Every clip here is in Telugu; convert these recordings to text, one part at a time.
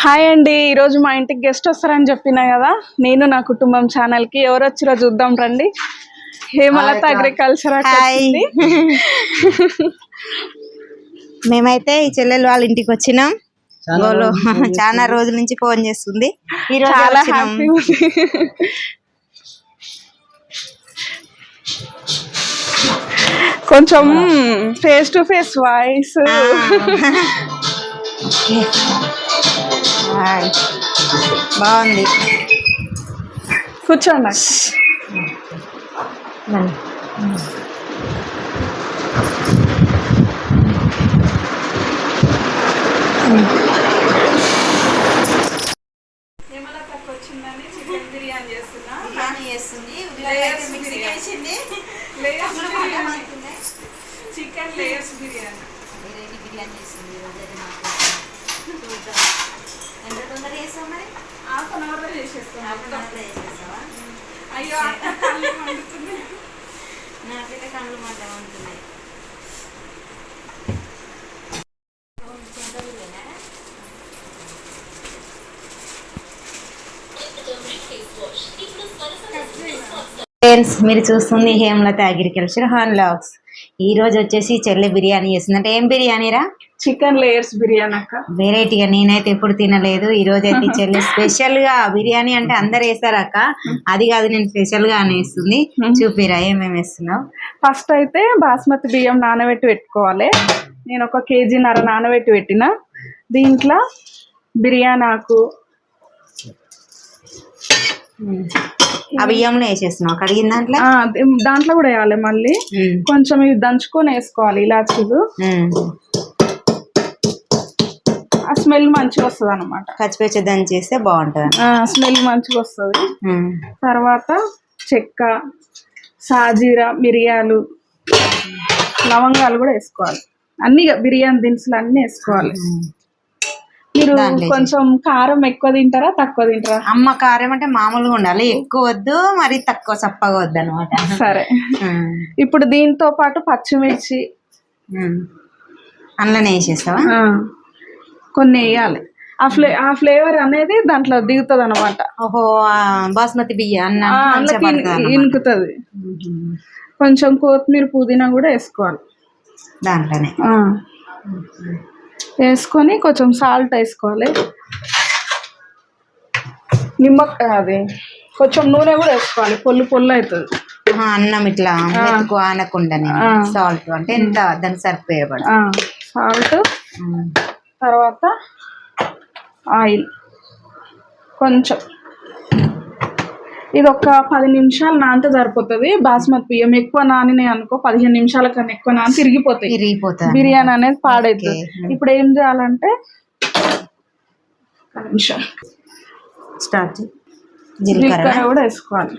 హాయ్ అండి. ఈరోజు మా ఇంటికి గెస్ట్ వస్తారని చెప్పినా కదా? నేను నా కుటుంబం ఛానల్కి ఎవరు వచ్చిరో చూద్దాం రండి. Hemalatha agriculture hi. మేమైతే ఈ చెల్లెలు వాళ్ళ ఇంటికి వచ్చినాం. గోలు చాలా రోజుల నుంచి ఫోన్ చేస్తుంది. ఈ రోజు చాలా కొంచెం ఫేస్ టు ఫేస్ వాయిస్. బాగుంది. కూర్చోండి. రండి. హేమలతకు వచ్చిందని చికెన్ బిర్యానీ చేస్తున్నా layers biryani. Layers biryani chicken layers biryani half an అవర్లో చేసేస్తాం మొత్తం. అయ్యో అక్క కళ్ళు మండుతున్నాయి. ఫ్రెండ్స్ మీరు చూస్తుంది హేమలత అగ్రికల్చర్ హాన్ లాగ్స్ ఈ రోజు వచ్చేసి చెల్లె బిర్యానీ చేస్తుంది అంటే ఏం బిర్యానీరా? చికెన్ లేయర్స్ బిర్యానీ అక్క. వెరైటీగా నేనైతే ఎప్పుడు తినలేదు. ఈ రోజు అయితే చెల్లి స్పెషల్గా బిర్యానీ అంటే అందరు వేస్తారు అక్క. అది కాదు నేను స్పెషల్గా వేస్తుంది చూపిరా ఏమేమి వేస్తున్నావు? ఫస్ట్ అయితే బాస్మతి బియ్యం నానబెట్టి పెట్టుకోవాలి. నేను ఒక కేజీన్నర నానబెట్టి పెట్టిన. దీంట్లో బిర్యానీ ఆకు ఆ బియ్యంలో వేసేస్తున్నావు? కడిగిన దాంట్లో? దాంట్లో కూడా వేయాలి మళ్ళీ. కొంచెం ఇవి దంచుకొని వేసుకోవాలి ఇలాచీలు. ఆ స్మెల్ మంచిగా వస్తుంది అనమాట పచ్చిపచ్చి దంచి చేస్తే బాగుంటుంది స్మెల్ మంచిగా వస్తుంది. తర్వాత చెక్క సాజీరా మిరియాలు లవంగాలు కూడా వేసుకోవాలి. అన్ని బిర్యానీ దినుసులు అన్ని వేసుకోవాలి. మీరు కొంచెం కారం ఎక్కువ తింటారా తక్కువ తింటారా? అమ్మ కారం అంటే మామూలుగా ఉండాలి. ఎక్కువ వద్దు మరి తక్కువ చప్పగా వద్దు అనమాట సరే ఇప్పుడు దీంతో పాటు పచ్చిమిర్చి. అందులోనే వేసేస్తావా? కొన్ని వేయాలి. ఆ ఫ్లే ఆ ఫ్లేవర్ అనేది దాంట్లో దిగుతుంది అనమాట ఓహో బాస్మతి బియ్య అన్న. ఇనుకుతుంది. కొంచెం కొత్తిమీర పుదీనా కూడా వేసుకోవాలి. దాంట్లోనే. వేసుకొని కొంచెం సాల్ట్ వేసుకోవాలి. నిమ్మకాయ అది కొంచెం నూనె కూడా వేసుకోవాలి. పొల్లు పొల్లు అవుతుంది. అన్నం ఇట్లా మెతుకు ఆనకుండానే ఆ. సాల్ట్ అంటే ఎంత దానికి సరిపోయేవాడు? సాల్ట్ తర్వాత ఆయిల్. కొంచెం. ఇది ఒక పది నిమిషాలు నానితే సరిపోతుంది. బాస్మతి బియ్యం ఎక్కువ నానినాయి అనుకో పదిహేను నిమిషాల కన్నా ఎక్కువ నాని తిరిగిపోతాయి. తిరిగిపోతుంది బిర్యానీ అనేది పాడైతుంది. ఇప్పుడు ఏం చేయాలంటే ఒక నిమిషం. స్టార్ట్ జీలకర్ర జీలకర్ర కూడా వేసుకోవాలి.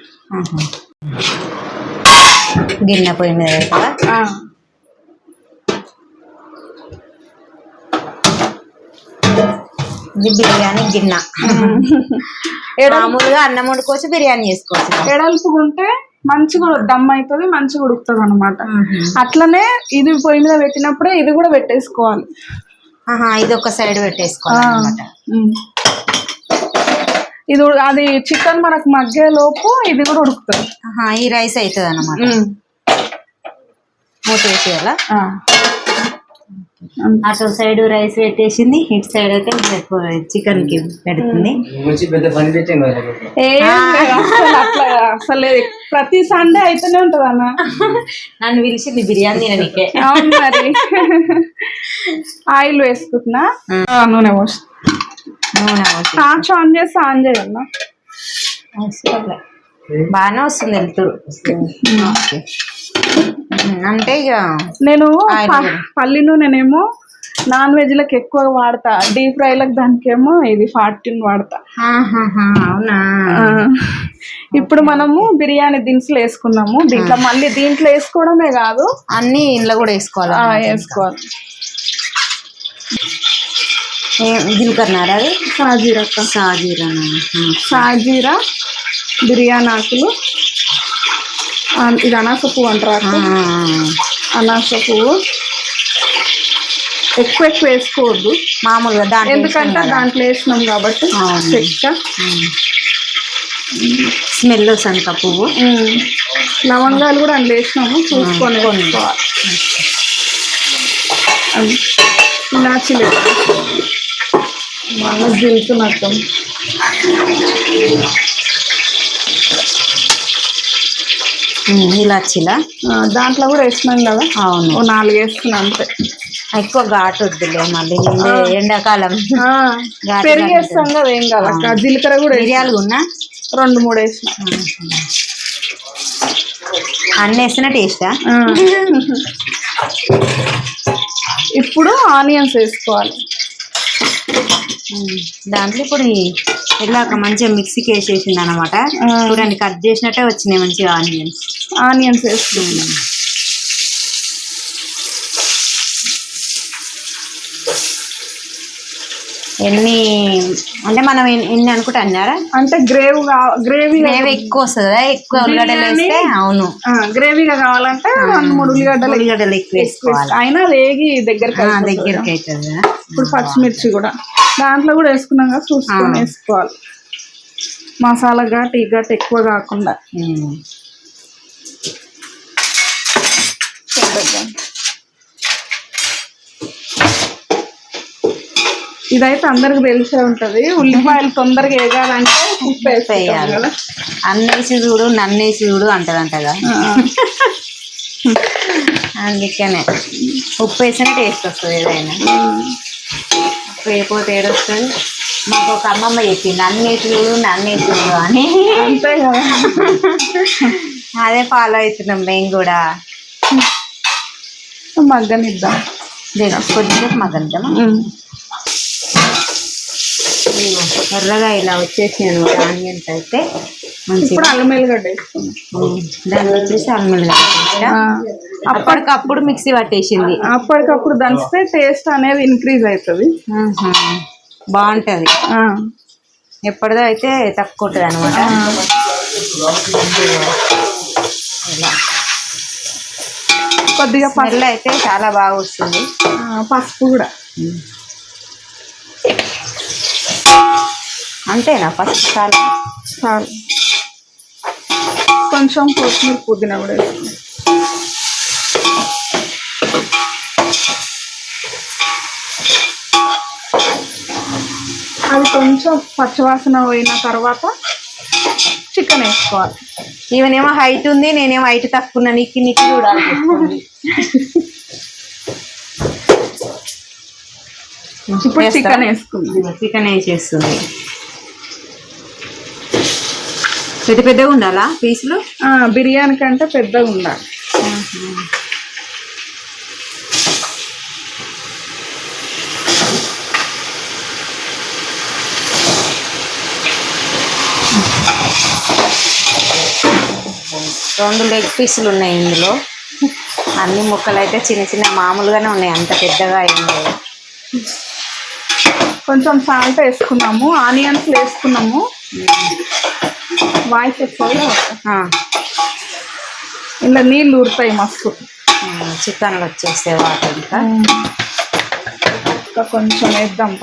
గిన్నె పొయ్యి మీద వేస్తావా ఆ, ఇది బిర్యానీ గిన్నె. మామూలుగా అన్నం వండుకోవచ్చు బిర్యానీ చేసుకోవచ్చు. ఎడల్పుగా ఉంటే మంచిగా దమ్ అవుతుంది మంచిగా ఉడుకుతుంది అనమాట అట్లనే ఇది పొయ్యి మీద పెట్టినప్పుడే ఇది కూడా పెట్టేసుకోవాలి. ఆహా ఇది ఒక సైడ్ పెట్టేసుకోవాలి. ఇది అది చికెన్ మనకు మగ్గే లోపు ఇది కూడా ఉడుకుతుంది. ఈ రైస్ అవుతుంది అనమాట. మూత వేసేయాలా. అటు సైడ్ రైస్ పెట్టేసింది ఇటు సైడ్ అయితే చికెన్కి పెడుతుంది. అసలు అట్లా అసలు లేదు. ప్రతి సండే అయితేనే ఉంటది అన్న. నన్ను పిలిచింది బిర్యానీ అవును మరి. ఆయిల్ వేసుకుంటున్నా. నూనె పోసి. నూనె పోసి. ఆన్ చేసి ఆన్ చేయాలన్నా అవసరంలే. బాగానే వస్తుంది వెళ్తురు అంటే ఇక నేను. పల్లి నూనెనేమో నాన్ వెజ్లకు ఎక్కువ వాడతా. డీప్ ఫ్రైలకు దానికేమో ఇది ఫార్టీన్ వాడతా. అవునా? ఇప్పుడు మనము బిర్యానీ దినుసులు వేసుకున్నాము. దీంట్లో మళ్ళీ దీంట్లో వేసుకోవడమే కాదు. అన్ని ఇంట్లో కూడా వేసుకోవాలి? వేసుకోవాలి. జీలకర్ర సాజీరా సాజీరానా? సాజీరా బిర్యానీ ఆకులు. ఇది అనాస పువ్వు అంటారు. అనాస పువ్వు. ఎక్కువ ఎక్కువ వేసుకోవద్దు. మామూలుగా దాంట్లో ఎందుకంటే. దాంట్లో వేసినాం కాబట్టి. చెక్క స్మెల్ వస్తుంది కా పువ్వు. లవంగాలు కూడా అందులో వేసినాము. చూసుకొని అది ఇలాచి లేదు మళ్ళీ ఉమ్, ఇలాచిలా దాంట్లో కూడా వేసినాం కదా. అవును. ఓ నాలుగు వేస్తున్నాం అంతే. ఎక్కువ ఘాటు వద్దులే మళ్ళీ ఎండాకాలం. ఆ, ఘాటు పెరిగి ఘాటు. వేస్తాం కదా ఏం కాదు జీలకర్ర కూడా. మిరియాలు ఉన్నా? రెండు మూడు వేసిన అన్నీ వేసిన టేస్టా? ఇప్పుడు ఆనియన్స్ వేసుకోవాలి. దాంట్లో ఇప్పుడు ఇలాగ మంచిగా మిక్సీకి వేసేసింది అనమాట. చూడండి కట్ చేసినట్టే వచ్చినాయి మంచిగా ఆనియన్స్. ఆనియన్స్ వేసుకుంటాం ఎన్ని అంటే మనం ఎన్ని అనుకుంటే అన్నారా? అంటే గ్రేవ్ గ్రేవీ గ్రేవీ ఎక్కువ వస్తుంది? కదా ఎక్కువ ఉల్లిగడ్డలు వేస్తే? అవును. గ్రేవీగా కావాలంటే రెండు మూడు ఉల్లిగడ్డలు ఉల్లిగడ్డలు ఎక్కువ వేసుకోవాలి. అయినా వేగి అయిపోతుంది. దగ్గరికి అవుతుంది ఇప్పుడు పచ్చిమిర్చి కూడా. దాంట్లో కూడా వేసుకున్నాం కదా చూసుకొని. వేసుకోవాలి. మసాలా ఘాట్ ఈ ఘాట్ ఎక్కువ కాకుండా. ఇదైతే అందరికి తెలిసే ఉంటది. ఉల్లిపాయలు తొందరగా వేగాలంటే ఉప్పు. కదా. అన్నేసి చూడు నన్నేసి చూడు అంటదంటగా ఆ. అందుకనే ఉప్పు వేసినా టేస్ట్ వస్తుంది ఏదైనా. ఉప్పు వేయకపోతే ఏడొస్తుంది? మాకు ఒక అమ్మమ్మ చెప్పింది అన్నేసి చూడు నన్నేసి చూడు అని. అంతే కదా. అదే ఫాలో అవుతున్నాం మేము కూడా. మగ్గనిద్దాం. కొద్దిసేపు మగ్గనిద్దామా? ఎర్రగా ఇలా వచ్చేసినాయి అనమాట ఆనియన్స్ అయితే. మంచిగా. అల్లం దాన్ని వచ్చేసి అల్లం. అప్పటికప్పుడు మిక్సీ పట్టేసింది. అప్పటికప్పుడు దంచితే టేస్ట్ అనేది ఇంక్రీజ్ అవుతుంది. బాగుంటది. ఎప్పటిదో అయితే తక్కువ ఉంటుంది అనమాట కొద్దిగా స్మెల్ అయితే చాలా బాగా వస్తుంది. పసుపు కూడా. అంతేనా? ఫస్ట్ చాలా చాలు కొంచెం కొత్తిమీర పుదీనా కూడా అది కొంచెం పచ్చివాసన పోయిన తర్వాత చికెన్ వేసుకోవాలి. ఈవెనేమో హైట్ ఉంది నేనేమో హైట్ తక్కువ ఉన్నా నీకు నీకు చూడాలి. ఇప్పుడు చికెన్ వేసుకుందాం. చికెన్ వేసేస్తుంది. పెద్ద పెద్దగా ఉండాలా పీసులు? బిర్యానీ కంటే పెద్దగా ఉండాలి. రెండు లెగ్ పీసులు ఉన్నాయి ఇందులో. అన్ని ముక్కలు అయితే చిన్న చిన్న మామూలుగానే ఉన్నాయి అంత పెద్దగా ఏం లేదు కొంచెం సాల్ట్ వేసుకున్నాము ఆనియన్స్ వేసుకున్నాము. వాయిస్ వస్తుంది. ఆ, ఇలా నీళ్ళు ఊరుతాయి మస్తు. చికెన్లు వచ్చేస్తే వాటర్ ఇంకా. ఇంకా కొంచెం వేద్దాం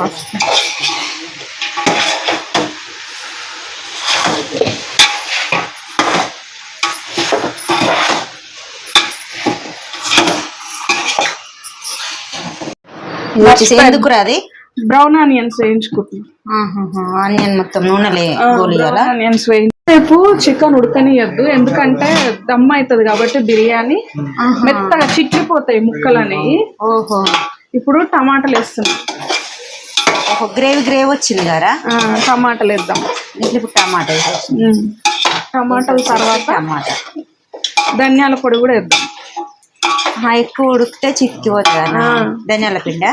వచ్చేసి ఎందుకు రాది బ్రౌన్ ఆనియన్స్ వేయించుకుంటున్నాం. ఆనియన్ మొత్తం నూనెలే గోలియాల? ఆనియన్స్ వేయించి రేపు చికెన్ ఉడకనియద్దు ఎందుకంటే దమ్ అవుతుంది కాబట్టి బిర్యానీ మెత్తగా చిట్లిపోతాయి ముక్కలు అనేవి ఓహో. ఇప్పుడు టమాటాలు వేస్తున్నాం. ఒక గ్రేవీ గ్రేవీ వచ్చింది కదా టమాటాలు వేద్దాం. ఇట్లా ఇప్పుడు టమాటా. టమాటాల తర్వాత టమాటా. ధనియాల పొడి కూడా వేద్దాం. ఎక్కువ ఉడికితే చిక్కిపోతుంది. ధనియాల పిండ?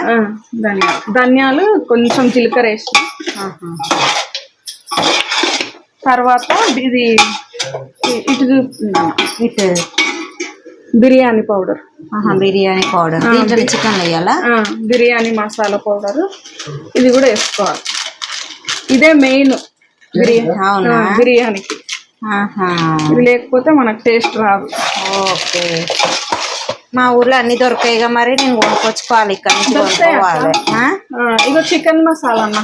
ధనియాలు. ధనియాలు కొంచెం జీలకర్ర వేసి. తర్వాత ఇది ఇటు ఇటు బిర్యానీ పౌడర్. బిర్యానీ పౌడర్. దీంట్లో చికెన్ వేయాలా? బిర్యానీ మసాలా పౌడర్. ఇది కూడా వేసుకోవాలి. ఇదే మెయిన్? బిర్యానీకి. ఇది లేకపోతే మనకు టేస్ట్ రాదు. ఓకే. మా ఊర్లో అన్ని దొరకాయిగా మరి నేను కొనుక్కొచ్చుకోవాలి ఇక్కడ నుంచి? కొనుక్కోవాలి. ఇగో చికెన్ మసాలా అన్న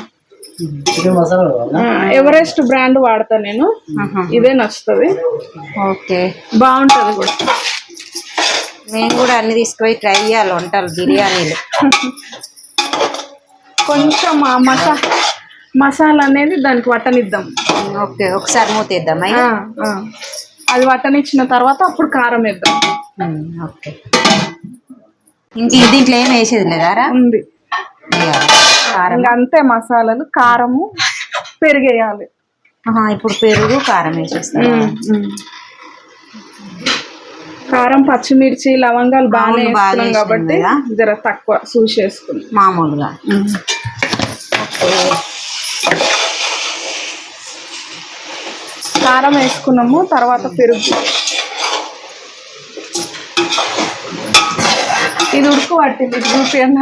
ఎవరెస్ట్ బ్రాండ్ వాడతా నేను. ఇదే నచ్చుతుంది. ఓకే. బాగుంటది కూడా. మేము కూడా అన్ని తీసుకుపోయి ట్రై చేయాలి వంటలు బిర్యానీలు. కొంచెం మసా మసాలా అనేది దానికి వట్టనిద్దాం. ఓకే ఒకసారి మూతేద్దాం. అది వట్టనిచ్చిన తర్వాత అప్పుడు కారం వేద్దాం. ఓకే. దీంట్లో ఏం వేసేది లేదారా ఉంది. అంతే మసాలాలు కారము పెరిగేయాలి. ఇప్పుడు పెరుగు కారం వేసేస్తాం కారం పచ్చిమిర్చి లవంగాలు బాగానే బాగా వేస్తున్నాం వేసినాం కాబట్టి. జర తక్కువ చూసి వేసుకున్నాం మామూలుగా. కారం వేసుకున్నాము తర్వాత పెరుగు. ఇది ఉడుకు పట్టింది ఇది అన్న.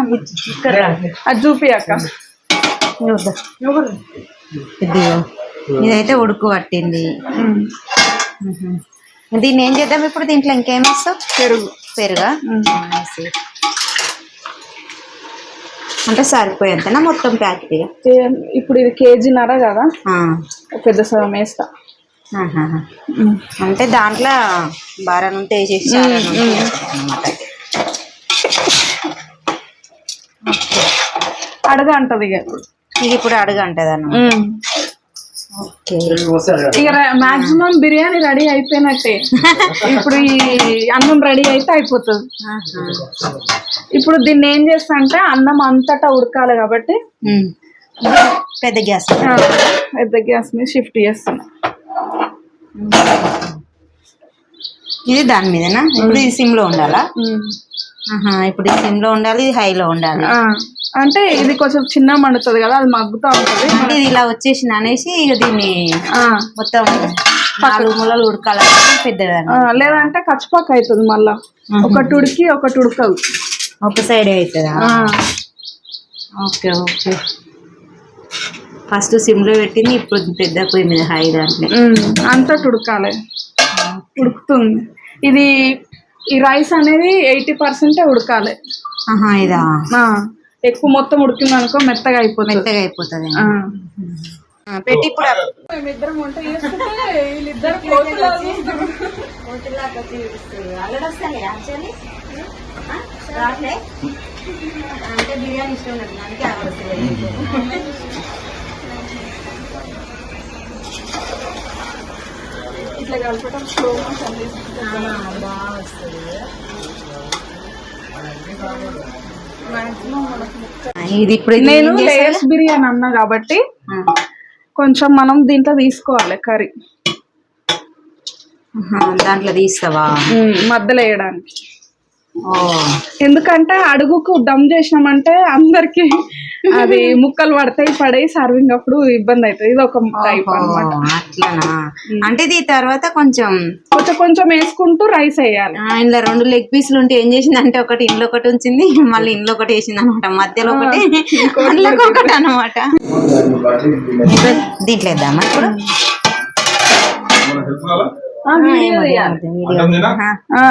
అది చూపియక్క ఇదిగో. ఇదిగో. ఇదైతే ఉడుకు పట్టింది. దీన్ని ఏం చేద్దాం ఇప్పుడు దీంట్లో ఇంకేం వేస్తావు? పెరుగు. పెరుగా. అంటే సరిపోయేంతనా మొత్తం ప్యాకెట్ ఇప్పుడు ఇది కేజీన్నర కదా? పెద్ద సగం వేస్తా. అంటే దాంట్లో బారా నుండి వేసేసి చారా అడగ అంటది ఇక. ఇది ఇప్పుడు అడుగు అంటది ఉమ్. ఓకే. ఇక మాక్సిమం బిర్యానీ రెడీ అయిపోయినట్టే. ఇప్పుడు ఈ అన్నం రెడీ అయితే అయిపోతుంది. ఆహా. ఇప్పుడు దీన్ని ఏం చేస్తా అంటే అన్నం అంతటా ఉడకాలి కాబట్టి. పెద్ద గ్యాస్ ఆ, పెద్ద గ్యాస్ మీద షిఫ్ట్ చేస్తాను ఇది దాని మీదనా? ఇప్పుడు ఇది సిమ్లో ఉండాలా? ఉమ్. ఆహా, ఇప్పుడు ఇది సిమ్లో ఉండాలి ఇది హైలో ఉండాలి. ఆ, అంటే ఇది కొంచెం చిన్న మండుతుంది కదా అది మగ్గుతా ఉంటది. అంటే ఇది ఇలా వచ్చేసింది అనేసి ఇక దీన్ని మొత్తం నాలుగు మూలలు ఉడకాలంటే పెద్దదాన్ని. లేదంటే కచ్చిపాక అవుతుంది మళ్ళా. ఒకటి ఉడికి ఒకటి ఉడకదు ఒక సైడ్ అవుతుందా ఓకే ఓకే. ఫస్ట్ సిమ్లో పెట్టింది ఇప్పుడు పెద్ద పొయ్యి మీద హై దాంట్లో. అంతటి ఉడకాలి ఉడుకుతుంది. ఇది ఈ రైస్ అనేది ఎయిటీ పర్సెంటే ఉడకాలి. ఆహా ఇదా? ఎక్కువ మొత్తం ఉడికింది అనుకో మెత్తగా అయిపోతుంది. మెత్తగా అయిపోతుంది. ఆ. ఆ, పెట్టి ఇప్పుడు మేమిద్దరం వంట చేసుకుంటే వీళ్ళిద్దరు. అంటే బిర్యానీ ఇష్టం ఉండదు దానికి ఇట్లా కలపడం స్లో మోషన్ మనకు ముక్క ఇది ఇప్పుడు నేను? లేయర్స్ బిర్యానీ అన్నా కాబట్టి కొంచెం మనం దీంట్లో తీసుకోవాలి కర్రీ. దాంట్లో తీస్తావా? మధ్యలో వేయడానికి. ఎందుకంటే అడుగుకు దమ్ చేసినామంటే అందరికి అది ముక్కలు పడతాయి పడే సర్వింగ్ అప్పుడు ఇబ్బంది అవుతుంది. ఇది ఒక టైప్ అట్లనా? అంటే ఇది తర్వాత కొంచెం కొంచెం కొంచెం వేసుకుంటూ రైస్ వేయాలి. ఇందులో రెండు లెగ్ పీసులు ఉంటే ఏం చేసింది అంటే ఒకటి ఇంట్లో ఒకటి ఉంచింది మళ్ళీ ఇంట్లో ఒకటి వేసింది అనమాట మధ్యలో ఒకటి అందులో ఒకటి అనమాట దీంట్లో వేద్దామా ఇప్పుడు?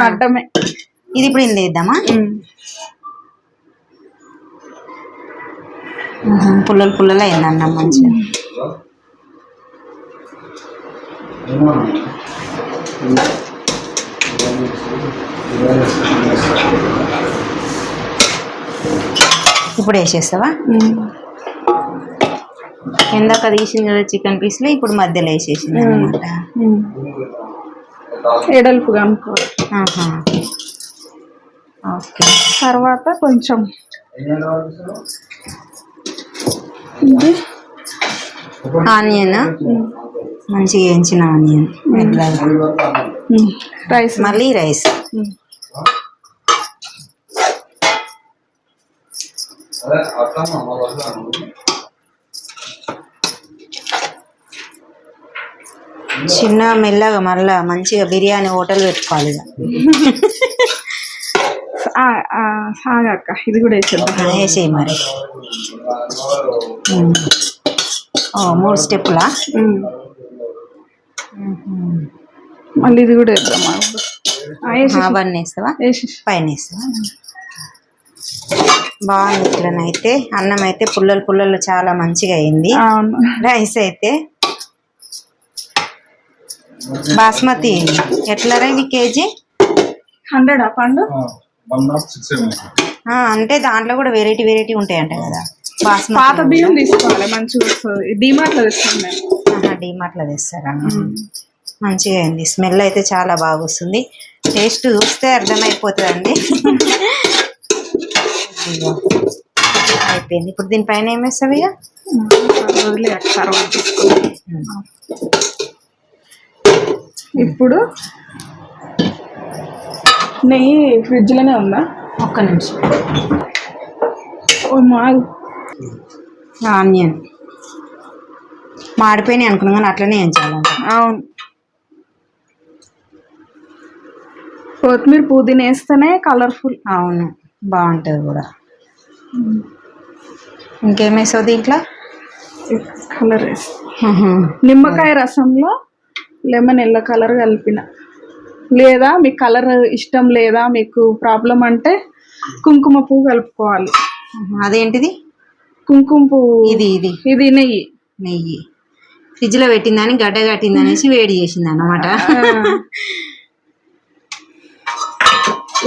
అడ్డమే. ఇది ఇప్పుడు ఇందులో వేద్దామా? పుల్లలు పుల్లలు అయిందన్న మంచిగా. ఇప్పుడు వేసేస్తావా. ఇందాక తీసింది కదా చికెన్ పీస్లు ఇప్పుడు మధ్యలో వేసేసింది అనమాట. ఎడల్పుగా అనుకోవాలి తర్వాత కొంచెం ఇది ఆనియన్? మంచిగా వేయించిన ఆనియన్. రైస్ మళ్ళీ రైస్. చిన్న మెల్లగా మళ్ళా మంచిగా బిర్యానీ హోటల్ పెట్టుకోవాలి ఇక. ఆ, ఆ, ఆగక్క ఇది కూడా వేసేద్దాం. వేసేయి మరి. మూడు స్టెప్పులా. మళ్ళీ ఇది కూడా వేద్దామా అవన్నీ వేస్తావా? వేసేసి. పైన వేస్తావా? బాగుంది ఇట్లనైతే అన్నం అయితే పుల్లలు పుల్లలు చాలా మంచిగా అయింది. రైస్ అయితే. బాస్మతి ఎట్లా రా ఇది కేజీ? హండ్రెడ్ ఆ. పండు అంటే దాంట్లో కూడా వెరైటీ వెరైటీ ఉంటాయంట కదా. బాస్మతి పాత బియ్యం తీసుకోవాలి మంచిగా వస్తుంది. డిమార్ట్లో తెస్తాను నేను డిమార్ట్లో తెస్తారా? మంచిగా అయింది. స్మెల్ అయితే చాలా బాగా వస్తుంది. టేస్ట్ చూస్తే అర్థమైపోతుందండి. అయిపోయింది. ఇప్పుడు దీనిపైన ఏం వేస్తావు ఇక. ఇప్పుడు నెయ్యి ఫ్రిడ్జ్లోనే ఉందా? ఒక్క నిమిషం. ఆనియన్. మాడిపోయినాయి అనుకున్నాం కానీ అట్లనే ఏం చేయాలంట. అవును. కొత్తిమీర పుదీనా వేస్తేనే కలర్ఫుల్ అవును బాగుంటుంది కూడా. ఇంకేం వేసావు దీంట్లో? కలర్ వేస్తా. నిమ్మకాయ రసంలో లెమన్ ఎల్లో కలర్ కలిపిన. లేదా మీకు కలర్ ఇష్టం లేదా మీకు ప్రాబ్లం అంటే కుంకుమ పువ్వు కలుపుకోవాలి. అదేంటిది? కుంకుమ పువ్వు. ఇది ఇది. ఇది నెయ్యి. నెయ్యి. ఫ్రిడ్జ్లో పెట్టిందని గడ్డ కట్టింది అనేసి వేడి చేసింది అన్నమాట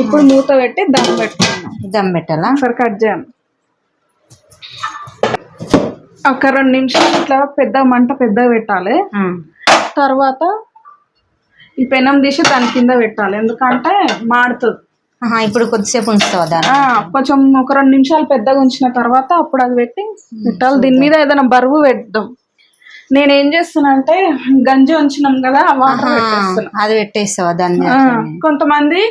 ఇప్పుడు మూత పెట్టి దమ్ పెట్టుకున్నాం దమ్ పెట్టాలా? ఒకసారి కట్ చేయండి ఒక రెండు నిమిషాలు ఇట్లా పెద్ద మంట పెద్దగా పెట్టాలి. తర్వాత ఈ పెనం తీసి దాని కింద పెట్టాలి. ఎందుకంటే మాడుతుంది. ఇప్పుడు కొద్దిసేపు ఉంచుతావా కొంచెం ఒక రెండు నిమిషాలు పెద్దగా ఉంచిన తర్వాత అప్పుడు అది పెట్టి పెట్టాలి. దీని మీద ఏదైనా బరువు పెడదాం నేను ఏం చేస్తున్నా అంటే గంజి ఉంచినాం కదా వాటర్ అది పెట్టేస్తావా దాన్ని? కొంతమంది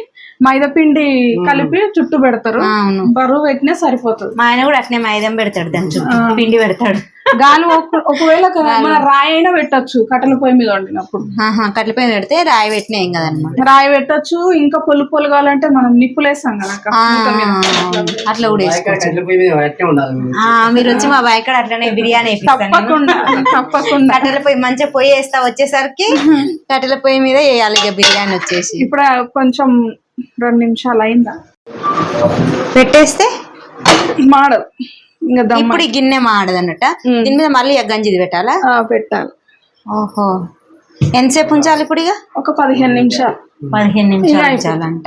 మైదా పిండి కలిపి చుట్టూ పెడతారు. అవును. బరువు పెట్టినా సరిపోతుంది. మా ఆయన కూడా అట్నే మైదం పెడతాడు దాని చుట్టూ. పిండి పెడతాడు. గాలి ఒక- ఒకవేళ మన రాయి అయినా పెట్టచ్చు కట్టెల పొయ్యి మీద వండినప్పుడు. ఆహా, కట్లపై పెడితే రాయి పెట్టిన ఏం కదనమాట రాయి పెట్టచ్చు ఇంకా పొలు పొలు కావాలంటే మనం నిప్పులేస్తాం కదా అక్క. మూత మీద. అట్లా కూడా వేసుకోవచ్చు కట్టెల పొయ్యి మీరు. ఆ, మీరు వచ్చి మా బాయ్ కాడ అట్లనే బిర్యానీ వేపిస్తాను. తప్పకుండా తప్పకుండా. కట్టెల పొయ్యి మంచిగా పొయ్యి వేస్తా వచ్చేసరికి కట్టెల పొయ్యి మీద వేయాలి ఇక బిర్యానీ వచ్చేసి. ఇప్పుడు కొంచెం రెండు నిమిషాలు అయిందా? పెట్టేస్తే? మాడదు. ఇంకా దమ్మ ఇప్పుడు ఈ గిన్నె మాడదన్నట ఉమ్. దీని మీద మళ్ళీ గంజిది పెట్టాలా? ఆ, పెట్టాలి. ఓహో. ఎంతసేపు ఉంచాలి ఇప్పుడు ఇక? ఒక పదిహేను నిమిషాలు. పదిహేను నిమిషాలు ఉంచాలంట.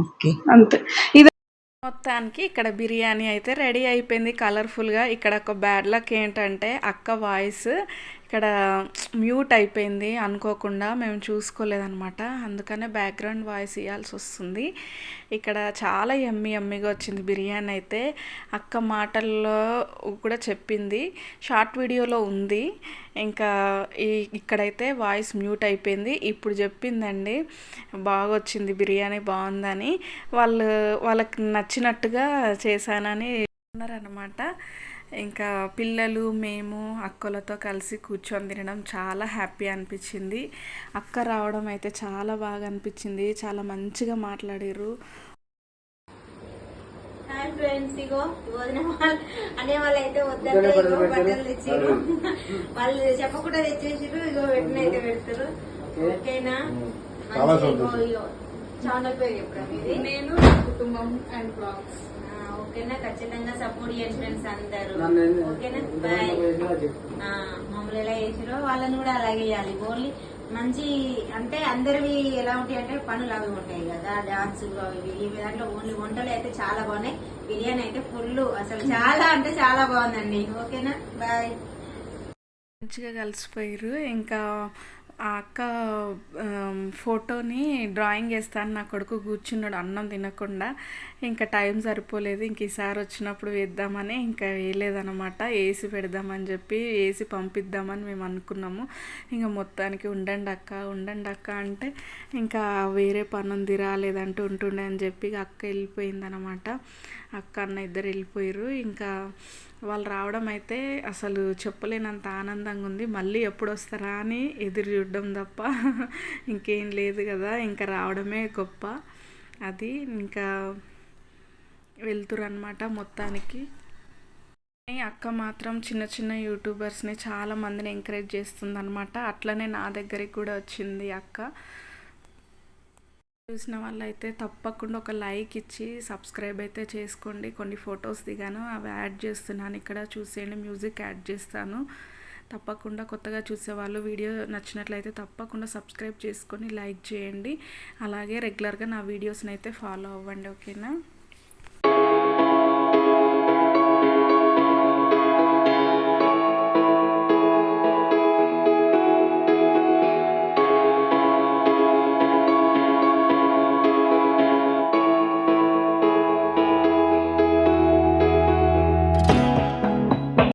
ఓకే. అంతే. ఇది మొత్తానికి ఇక్కడ బిర్యానీ అయితే రెడీ అయిపోయింది కలర్ఫుల్గా. ఇక్కడ ఒక బ్యాడ్ లక్ ఏంటంటే అక్క వాయిస్ ఇక్కడ మ్యూట్ అయిపోయింది అనుకోకుండా మేము చూసుకోలేదనమాట అందుకనే బ్యాక్గ్రౌండ్ వాయిస్ ఇవ్వాల్సి వస్తుంది. ఇక్కడ చాలా ఎమ్మి ఎమ్మిగా వచ్చింది బిర్యానీ అయితే. అక్క మాటల్లో కూడా చెప్పింది. షార్ట్ వీడియోలో ఉంది. ఇంకా ఈ ఇక్కడైతే వాయిస్ మ్యూట్ అయిపోయింది. ఇప్పుడు చెప్పిందండి బాగా వచ్చింది బిర్యానీ బాగుందని. వాళ్ళు వాళ్ళకి నచ్చినట్టుగా చేశానని అన్నారనమాట ఇంకా పిల్లలు మేము అక్కలతో కలిసి కూర్చొని తినడం చాలా హ్యాపీ అనిపించింది. అక్క రావడం అయితే చాలా బాగా అనిపించింది. చాలా మంచిగా మాట్లాడారు హాయ్ ఫ్రెండ్స్ ఇగో అనే వాళ్ళు అయితే వద్దంటే ఇగో బట్టలు తెచ్చిర్రు వాళ్ళు చెప్పకుండా తెచ్చేసిర్రు ఇగో వెంటనే అయితే పెడతారు. ఓకేనా? మంచిగా ఇగో ఇగో. ఛానల్ పేరు చెప్పరా మీది? నేను కుటుంబం అండ్ బ్లాగ్స్. ఓకేనా? ఖచ్చితంగా సపోర్ట్ చేయండి ఫ్రెండ్స్ అందరూ? ఓకేనా? బాయ్ మమ్మల్ని ఎలా చేసిరో వాళ్ళని కూడా అలాగే చేయాలి. ఓన్లీ మంచి అంటే అందరివి ఎలా ఉంటాయి అంటే పనులు అవి ఉంటాయి కదా. డాన్స్ అవి దాంట్లో ఓన్లీ వంటలు అయితే చాలా బాగున్నాయి. బిర్యానీ అయితే ఫుల్ అసలు చాలా అంటే చాలా బాగుందండి. ఓకేనా? బాయ్ మంచిగా కలిసిపోయారు ఇంకా ఆ అక్క ఫోటోని డ్రాయింగ్ వేస్తాను నా కొడుకు కూర్చున్నాడు అన్నం తినకుండా. ఇంకా టైం సరిపోలేదు. ఇంక ఈసారి వచ్చినప్పుడు వేద్దామని ఇంకా వేయలేదనమాట ఏసీ పెడదామని చెప్పి ఏసీ పంపిద్దామని మేము అనుకున్నాము. ఇంకా మొత్తానికి ఉండండి అక్క ఉండండి అక్క అంటే ఇంకా వేరే పని ఉంది రాలేదంటూ ఉంటుండే అని చెప్పి అక్క వెళ్ళిపోయిందనమాట అక్క అన్న ఇద్దరు వెళ్ళిపోయారు ఇంకా వాళ్ళు రావడం అయితే అసలు చెప్పలేనంత ఆనందంగా ఉంది. మళ్ళీ ఎప్పుడు వస్తారా అని ఎదురు చూడడం తప్ప ఇంకేం లేదు కదా. ఇంకా రావడమే గొప్ప. అది ఇంకా వెళ్తురు అనమాట మొత్తానికి అక్క మాత్రం చిన్న చిన్న యూట్యూబర్స్ని చాలా మందిని ఎంకరేజ్ చేస్తుంది అనమాట అట్లనే నా దగ్గరికి కూడా వచ్చింది అక్క. చూసిన వాళ్ళైతే తప్పకుండా ఒక లైక్ ఇచ్చి సబ్స్క్రైబ్ అయితే చేసుకోండి. కొన్ని ఫొటోస్ దిగాను అవి యాడ్ చేస్తున్నాను. ఇక్కడ చూసేయండి మ్యూజిక్ యాడ్ చేస్తాను. తప్పకుండా కొత్తగా చూసేవాళ్ళు వీడియో నచ్చినట్లయితే తప్పకుండా సబ్స్క్రైబ్ చేసుకొని లైక్ చేయండి. అలాగే రెగ్యులర్గా నా వీడియోస్ని అయితే ఫాలో అవ్వండి ఓకేనా?